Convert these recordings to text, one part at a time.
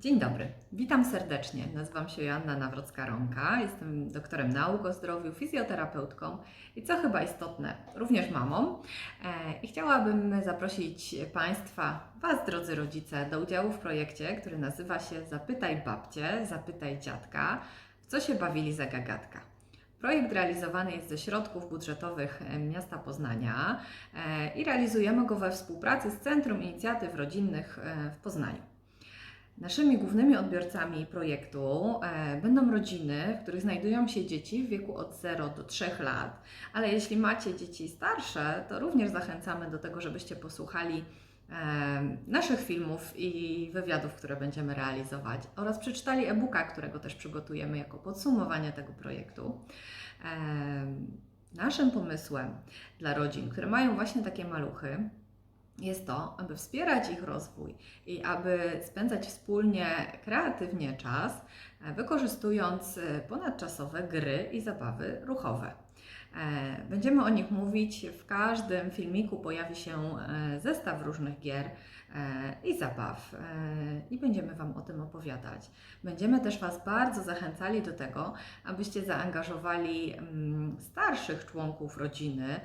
Dzień dobry, witam serdecznie. Nazywam się Joanna Nawrocka-Rąka, jestem doktorem nauk o zdrowiu, fizjoterapeutką i co chyba istotne, również mamą. E, I chciałabym zaprosić Państwa, Was drodzy rodzice, do udziału w projekcie, który nazywa się Zapytaj babcie, zapytaj dziadka, w co się bawili za gagatka. Projekt realizowany jest ze środków budżetowych miasta Poznania e, i realizujemy go we współpracy z Centrum Inicjatyw Rodzinnych e, w Poznaniu. Naszymi głównymi odbiorcami projektu e, będą rodziny, w których znajdują się dzieci w wieku od 0 do 3 lat, ale jeśli macie dzieci starsze, to również zachęcamy do tego, żebyście posłuchali e, naszych filmów i wywiadów, które będziemy realizować oraz przeczytali e-booka, którego też przygotujemy jako podsumowanie tego projektu. E, Naszym pomysłem dla rodzin, które mają właśnie takie maluchy, jest to, aby wspierać ich rozwój i aby spędzać wspólnie kreatywnie czas, e, wykorzystując e, ponadczasowe gry i zabawy ruchowe. E, Będziemy o nich mówić. W każdym filmiku pojawi się e, zestaw różnych gier e, i zabaw i będziemy Wam o tym opowiadać. Będziemy też Was bardzo zachęcali do tego, abyście zaangażowali mm, starszych członków rodziny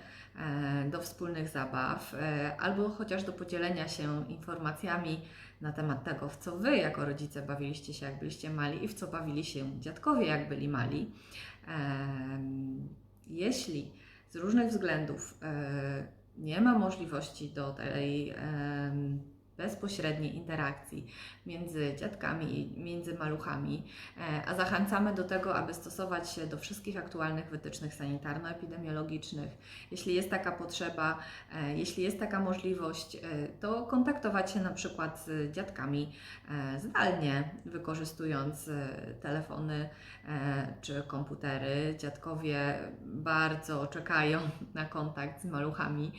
do wspólnych zabaw albo chociaż do podzielenia się informacjami na temat tego, w co Wy jako rodzice bawiliście się, jak byliście mali i w co bawili się dziadkowie, jak byli mali. Jeśli z różnych względów e, nie ma możliwości do tej bezpośredniej interakcji między dziadkami i między maluchami, e, a zachęcamy do tego, aby stosować się do wszystkich aktualnych wytycznych sanitarno-epidemiologicznych. Jeśli jest taka potrzeba, e, jeśli jest taka możliwość, e, to kontaktować się na przykład z dziadkami zdalnie, wykorzystując telefony czy komputery. Dziadkowie bardzo czekają na kontakt z maluchami.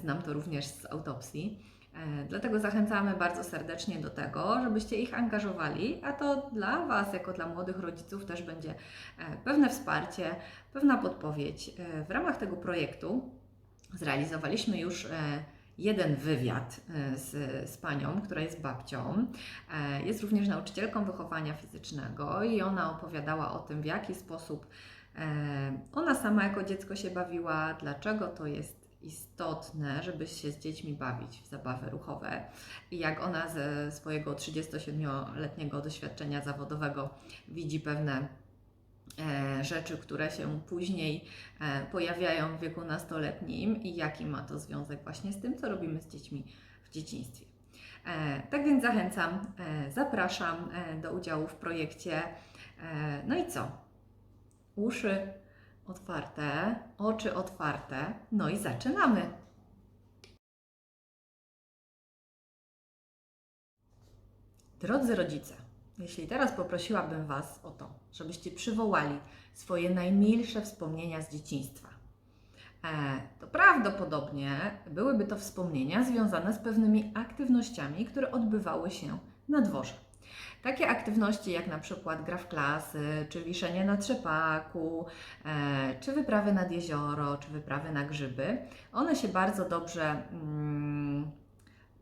Znam to również z autopsji. E, Dlatego zachęcamy bardzo serdecznie do tego, żebyście ich angażowali, a to dla Was, jako dla młodych rodziców, też będzie e, pewne wsparcie, pewna podpowiedź. E, W ramach tego projektu zrealizowaliśmy już jeden wywiad z, z panią, która jest babcią. Jest również nauczycielką wychowania fizycznego i ona opowiadała o tym, w jaki sposób ona sama jako dziecko się bawiła, dlaczego to jest istotne, żeby się z dziećmi bawić w zabawy ruchowe i jak ona ze swojego 37-letniego doświadczenia zawodowego widzi pewne e, rzeczy, które się później e, pojawiają w wieku nastoletnim i jaki ma to związek właśnie z tym, co robimy z dziećmi w dzieciństwie. E, Tak więc zachęcam, zapraszam do udziału w projekcie. No i co? Uszy otwarte, oczy otwarte, no i zaczynamy. Drodzy rodzice, jeśli teraz poprosiłabym Was o to, żebyście przywołali swoje najmilsze wspomnienia z dzieciństwa, e, to prawdopodobnie byłyby to wspomnienia związane z pewnymi aktywnościami, które odbywały się na dworze. Takie aktywności jak na przykład gra w klasy, czy wiszenie na trzepaku, e, czy wyprawy nad jezioro, czy wyprawy na grzyby, one się bardzo dobrze mm,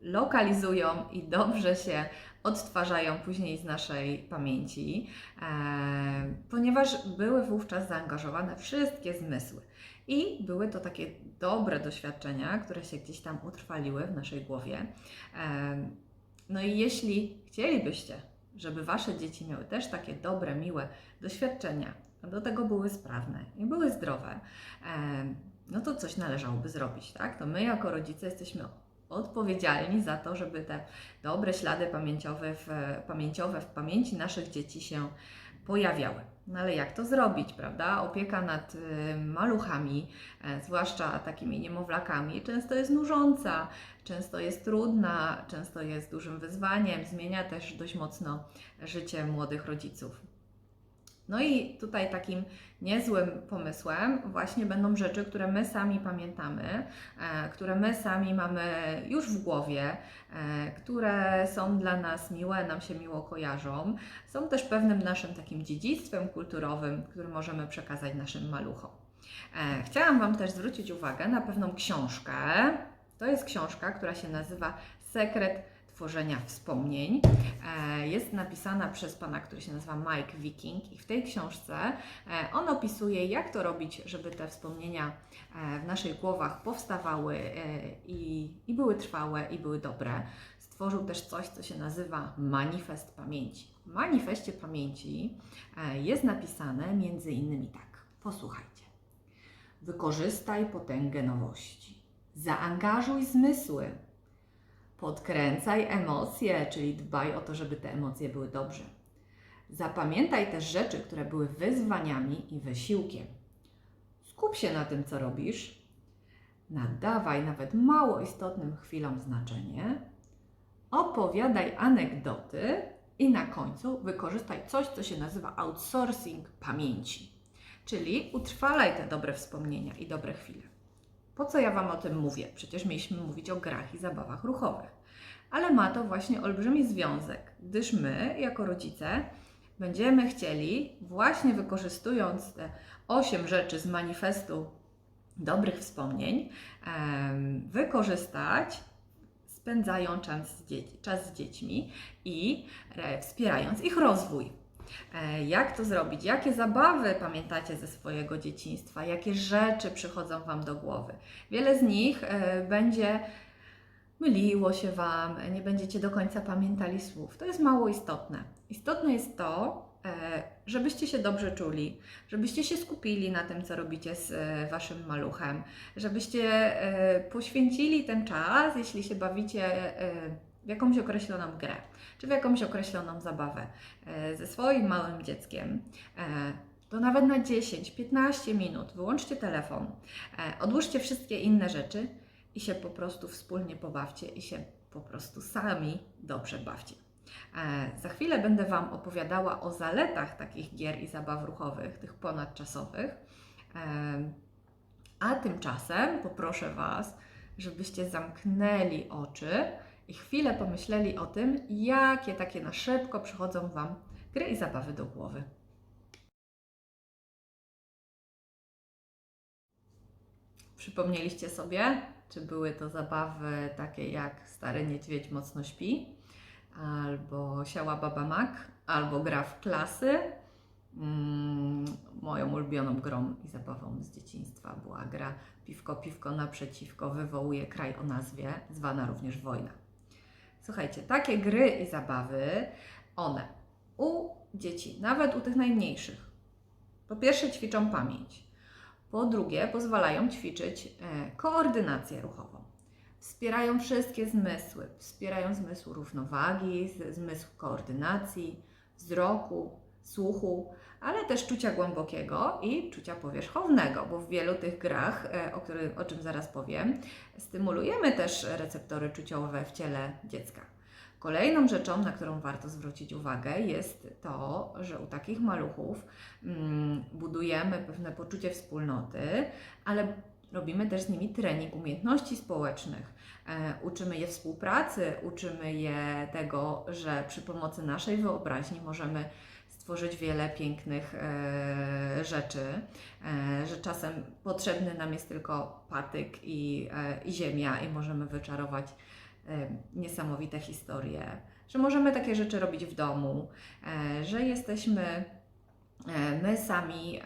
lokalizują i dobrze się odtwarzają później z naszej pamięci, e, ponieważ były wówczas zaangażowane wszystkie zmysły. I były to takie dobre doświadczenia, które się gdzieś tam utrwaliły w naszej głowie. E, no i jeśli chcielibyście, żeby Wasze dzieci miały też takie dobre, miłe doświadczenia, a do tego były sprawne i były zdrowe, e, no to coś należałoby zrobić, tak? To my jako rodzice jesteśmy odpowiedzialni za to, żeby te dobre ślady pamięciowe w, pamięciowe w pamięci naszych dzieci się pojawiały. No ale jak to zrobić, prawda? Opieka nad y, maluchami, e, zwłaszcza takimi niemowlakami, często jest nużąca, często jest trudna, często jest dużym wyzwaniem, zmienia też dość mocno życie młodych rodziców. No i tutaj takim niezłym pomysłem właśnie będą rzeczy, które my sami pamiętamy, e, które my sami mamy już w głowie, e, które są dla nas miłe, nam się miło kojarzą. Są też pewnym naszym takim dziedzictwem kulturowym, który możemy przekazać naszym maluchom. E, Chciałam Wam też zwrócić uwagę na pewną książkę. To jest książka, która się nazywa Sekret tworzenia wspomnień. E, Jest napisana przez pana, który się nazywa Mike Viking i w tej książce e, on opisuje, jak to robić, żeby te wspomnienia e, w naszych głowach powstawały i, i były trwałe i były dobre. Stworzył też coś, co się nazywa manifest pamięci. W manifestie pamięci jest napisane między innymi tak. Posłuchajcie. Wykorzystaj potęgę nowości. Zaangażuj zmysły. Podkręcaj emocje, czyli dbaj o to, żeby te emocje były dobrze. Zapamiętaj też rzeczy, które były wyzwaniami i wysiłkiem. Skup się na tym, co robisz. Nadawaj nawet mało istotnym chwilom znaczenie. Opowiadaj anegdoty i na końcu wykorzystaj coś, co się nazywa outsourcing pamięci. Czyli utrwalaj te dobre wspomnienia i dobre chwile. Po co ja Wam o tym mówię? Przecież mieliśmy mówić o grach i zabawach ruchowych. Ale ma to właśnie olbrzymi związek, gdyż my, jako rodzice, będziemy chcieli, właśnie wykorzystując te osiem rzeczy z manifestu dobrych wspomnień, wykorzystać, spędzając czas z, dziećmi i wspierając ich rozwój. E, Jak to zrobić? Jakie zabawy pamiętacie ze swojego dzieciństwa? Jakie rzeczy przychodzą Wam do głowy? Wiele z nich e, będzie myliło się Wam, nie będziecie do końca pamiętali słów. To jest mało istotne. Istotne jest to, e, żebyście się dobrze czuli, żebyście się skupili na tym, co robicie z e, Waszym maluchem, żebyście e, poświęcili ten czas, jeśli się bawicie e, w jakąś określoną grę, czy w jakąś określoną zabawę e, ze swoim małym dzieckiem. e, To nawet na 10-15 minut wyłączcie telefon, e, odłóżcie wszystkie inne rzeczy i się po prostu wspólnie pobawcie i się po prostu sami dobrze bawcie. Za chwilę będę Wam opowiadała o zaletach takich gier i zabaw ruchowych, tych ponadczasowych. A tymczasem poproszę Was, żebyście zamknęli oczy i chwilę pomyśleli o tym, jakie takie na szybko przychodzą Wam gry i zabawy do głowy. Przypomnieliście sobie, czy były to zabawy takie jak Stary Niedźwiedź mocno śpi, albo Siała Baba Mak, albo gra w klasy. Mm, moją ulubioną grą i zabawą z dzieciństwa była gra Piwko, Piwko naprzeciwko wywołuje kraj o nazwie, zwana również Wojna. Słuchajcie, takie gry i zabawy, one u dzieci, nawet u tych najmniejszych, po pierwsze ćwiczą pamięć, po drugie pozwalają ćwiczyć e, koordynację ruchową. Wspierają wszystkie zmysły, wspierają zmysł równowagi, zmysł koordynacji, wzroku, słuchu, ale też czucia głębokiego i czucia powierzchownego, bo w wielu tych grach, e, o, którym, o czym zaraz powiem, stymulujemy też receptory czuciowe w ciele dziecka. Kolejną rzeczą, na którą warto zwrócić uwagę, jest to, że u takich maluchów mm, budujemy pewne poczucie wspólnoty, ale robimy też z nimi trening umiejętności społecznych. E, uczymy je współpracy, uczymy je tego, że przy pomocy naszej wyobraźni możemy stworzyć wiele pięknych e, rzeczy, e, że czasem potrzebny nam jest tylko patyk i, e, i ziemia i możemy wyczarować e, niesamowite historie, że możemy takie rzeczy robić w domu, e, że jesteśmy e, my sami e,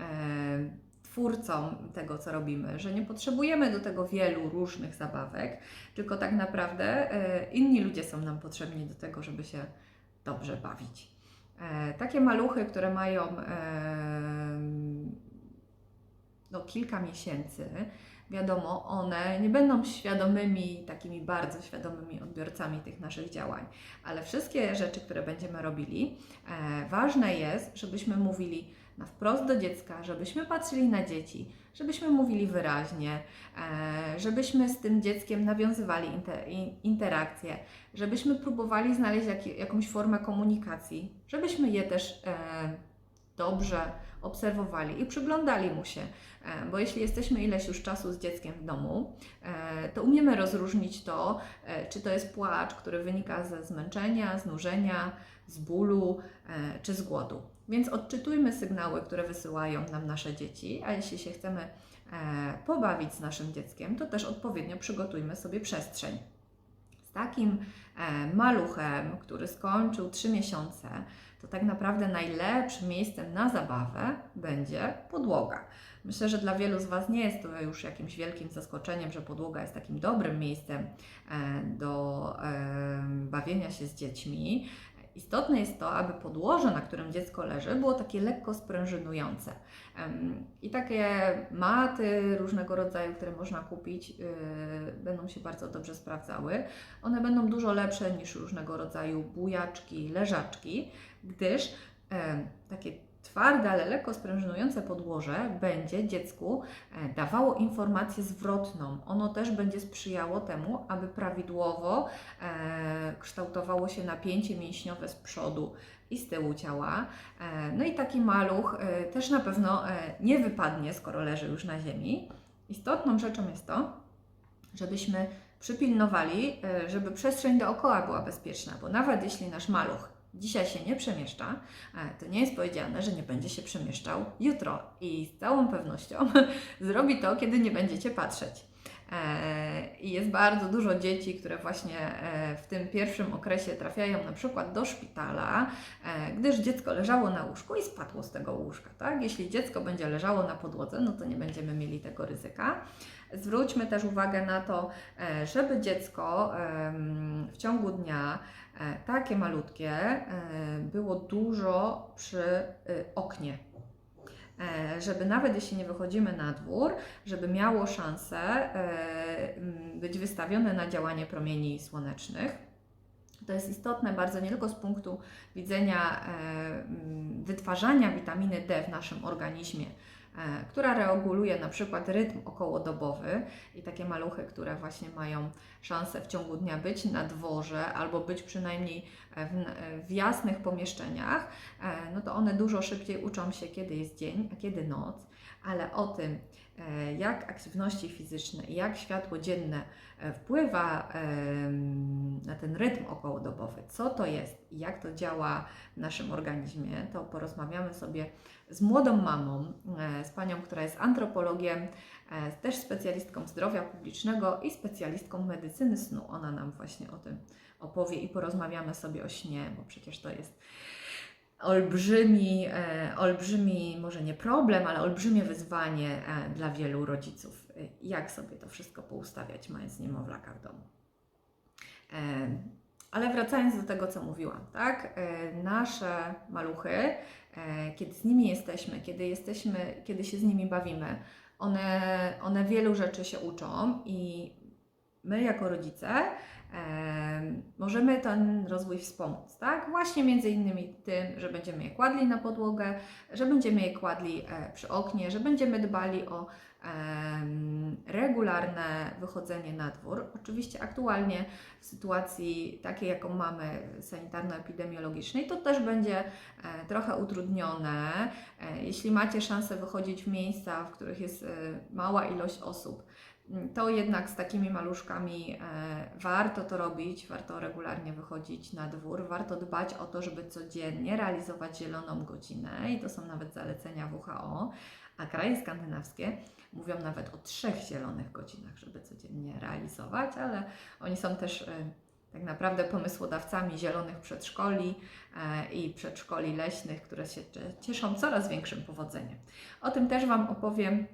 twórcą tego, co robimy, że nie potrzebujemy do tego wielu różnych zabawek, tylko tak naprawdę e, inni ludzie są nam potrzebni do tego, żeby się dobrze bawić. E, Takie maluchy, które mają em, no, kilka miesięcy, wiadomo, one nie będą świadomymi, takimi bardzo świadomymi odbiorcami tych naszych działań, ale wszystkie rzeczy, które będziemy robili, e, ważne jest, żebyśmy mówili na wprost do dziecka, żebyśmy patrzyli na dzieci, żebyśmy mówili wyraźnie, e, żebyśmy z tym dzieckiem nawiązywali inter, in- interakcje, żebyśmy próbowali znaleźć jak, jakąś formę komunikacji, żebyśmy je też e, dobrze obserwowali i przyglądali mu się, e, bo jeśli jesteśmy ileś już czasu z dzieckiem w domu, to umiemy rozróżnić to, czy to jest płacz, który wynika ze zmęczenia, znużenia, z bólu czy z głodu. Więc odczytujmy sygnały, które wysyłają nam nasze dzieci, a jeśli się chcemy e, pobawić z naszym dzieckiem, to też odpowiednio przygotujmy sobie przestrzeń. takim e, maluchem, który skończył 3 miesiące, to tak naprawdę najlepszym miejscem na zabawę będzie podłoga. Myślę, że dla wielu z Was nie jest to już jakimś wielkim zaskoczeniem, że podłoga jest takim dobrym miejscem e, do e, bawienia się z dziećmi. Istotne jest to, aby podłoże, na którym dziecko leży, było takie lekko sprężynujące. I takie maty różnego rodzaju, które można kupić, yy, będą się bardzo dobrze sprawdzały. One będą dużo lepsze niż różnego rodzaju bujaczki, leżaczki, gdyż takie twarde, ale lekko sprężynujące podłoże będzie dziecku e, dawało informację zwrotną. Ono też będzie sprzyjało temu, aby prawidłowo e, kształtowało się napięcie mięśniowe z przodu i z tyłu ciała. E, no i taki maluch też na pewno nie wypadnie, skoro leży już na ziemi. Istotną rzeczą jest to, żebyśmy przypilnowali, żeby przestrzeń dookoła była bezpieczna, bo nawet jeśli nasz maluch dzisiaj się nie przemieszcza, e, to nie jest powiedziane, że nie będzie się przemieszczał jutro i z całą pewnością zrobi to, kiedy nie będziecie patrzeć. E, I jest bardzo dużo dzieci, które właśnie e, w tym pierwszym okresie trafiają na przykład do szpitala, e, gdyż dziecko leżało na łóżku i spadło z tego łóżka. Tak? Jeśli dziecko będzie leżało na podłodze, no to nie będziemy mieli tego ryzyka. Zwróćmy też uwagę na to, żeby dziecko w ciągu dnia takie malutkie było dużo przy e, oknie. E, Żeby nawet jeśli nie wychodzimy na dwór, żeby miało szansę e, być wystawione na działanie promieni słonecznych. To jest istotne bardzo nie tylko z punktu widzenia e, wytwarzania witaminy D w naszym organizmie, która reguluje na przykład rytm okołodobowy i takie maluchy, które właśnie mają szansę w ciągu dnia być na dworze albo być przynajmniej w, w jasnych pomieszczeniach, e, no to one dużo szybciej uczą się, kiedy jest dzień, a kiedy noc, ale o tym, e, jak aktywności fizyczne i jak światło dzienne e, wpływa na ten rytm okołodobowy, co to jest i jak to działa w naszym organizmie, to porozmawiamy sobie z młodą mamą, e, z panią, która jest antropologiem, e, też specjalistką zdrowia publicznego i specjalistką medycyny snu. Ona nam właśnie o tym opowie i porozmawiamy sobie o śnie, bo przecież to jest olbrzymi, e, olbrzymi, może nie problem, ale olbrzymie wyzwanie e, dla wielu rodziców. E, Jak sobie to wszystko poustawiać, mając niemowlaka w domu. E, Ale wracając do tego, co mówiłam, tak? E, Nasze maluchy, e, kiedy z nimi jesteśmy, kiedy jesteśmy, kiedy się z nimi bawimy, one, one wielu rzeczy się uczą i my jako rodzice możemy ten rozwój wspomóc, tak? Właśnie między innymi tym, że będziemy je kładli na podłogę, że będziemy je kładli e, przy oknie, że będziemy dbali o regularne wychodzenie na dwór. Oczywiście aktualnie w sytuacji takiej, jaką mamy sanitarno-epidemiologicznej, to też będzie e, trochę utrudnione. E, Jeśli macie szansę wychodzić w miejsca, w których jest mała ilość osób, to jednak z takimi maluszkami e, warto to robić, warto regularnie wychodzić na dwór, warto dbać o to, żeby codziennie realizować zieloną godzinę i to są nawet zalecenia WHO, a kraje skandynawskie mówią nawet o trzech zielonych godzinach, żeby codziennie realizować, ale oni są też e, tak naprawdę pomysłodawcami zielonych przedszkoli e, i przedszkoli leśnych, które się cie- cieszą coraz większym powodzeniem. O tym też Wam opowiem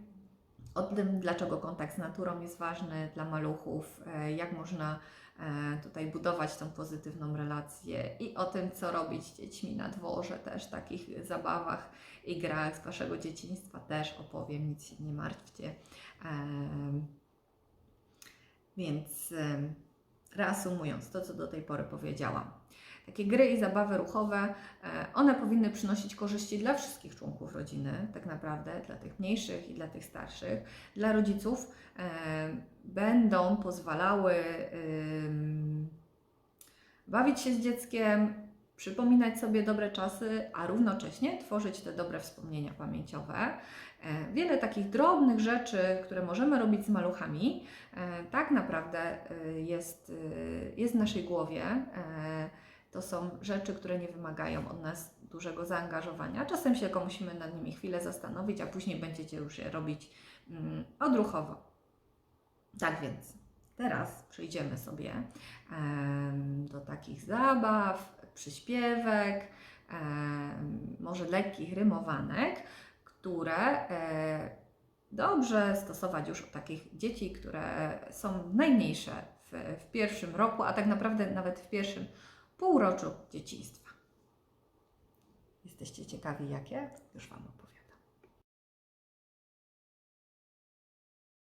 o tym, dlaczego kontakt z naturą jest ważny dla maluchów, e, jak można e, tutaj budować tą pozytywną relację i o tym, co robić z dziećmi na dworze, też takich zabawach i grach z Waszego dzieciństwa też opowiem, nic się nie martwcie. Więc reasumując to, co do tej pory powiedziałam. Takie gry i zabawy ruchowe, e, one powinny przynosić korzyści dla wszystkich członków rodziny, tak naprawdę, dla tych mniejszych i dla tych starszych. Dla rodziców e, będą pozwalały bawić się z dzieckiem, przypominać sobie dobre czasy, a równocześnie tworzyć te dobre wspomnienia pamięciowe. E, Wiele takich drobnych rzeczy, które możemy robić z maluchami, tak naprawdę jest, jest w naszej głowie. To są rzeczy, które nie wymagają od nas dużego zaangażowania. Czasem się tylko musimy nad nimi chwilę zastanowić, a później będziecie już je robić mm, odruchowo. Tak więc, teraz przejdziemy sobie em, do takich zabaw, przyśpiewek, em, może lekkich rymowanek, które e, dobrze stosować już u takich dzieci, które są najmniejsze w, w pierwszym roku, a tak naprawdę nawet w pierwszym półroczu dzieciństwa. Jesteście ciekawi jakie? Już Wam opowiem.